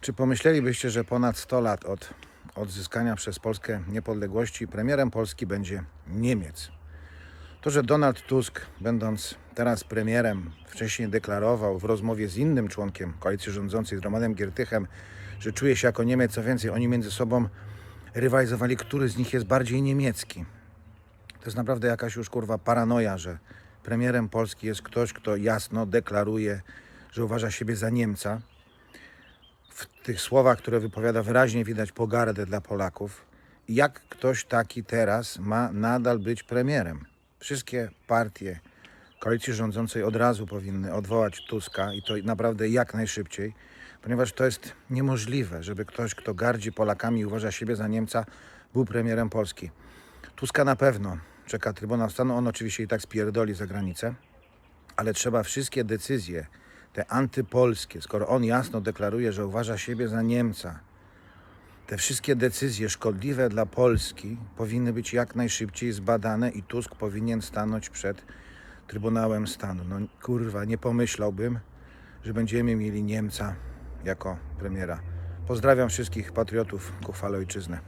Czy pomyślelibyście, że ponad 100 lat od odzyskania przez Polskę niepodległości premierem Polski będzie Niemiec? To, że Donald Tusk, będąc teraz premierem, wcześniej deklarował w rozmowie z innym członkiem koalicji rządzącej, z Romanem Giertychem, że czuje się jako Niemiec, co więcej, oni między sobą rywalizowali, który z nich jest bardziej niemiecki. To jest naprawdę jakaś już kurwa paranoja, że premierem Polski jest ktoś, kto jasno deklaruje, że uważa siebie za Niemca. W tych słowach, które wypowiada, wyraźnie widać pogardę dla Polaków. Jak ktoś taki teraz ma nadal być premierem? Wszystkie partie koalicji rządzącej od razu powinny odwołać Tuska i to naprawdę jak najszybciej, ponieważ to jest niemożliwe, żeby ktoś, kto gardzi Polakami i uważa siebie za Niemca, był premierem Polski. Tuska na pewno czeka Trybunał Stanu. On oczywiście i tak spierdoli za granicę, ale trzeba wszystkie decyzje, te antypolskie, skoro on jasno deklaruje, że uważa siebie za Niemca, te wszystkie decyzje szkodliwe dla Polski powinny być jak najszybciej zbadane i Tusk powinien stanąć przed Trybunałem Stanu. No kurwa, nie pomyślałbym, że będziemy mieli Niemca jako premiera. Pozdrawiam wszystkich patriotów ku chwale ojczyzny.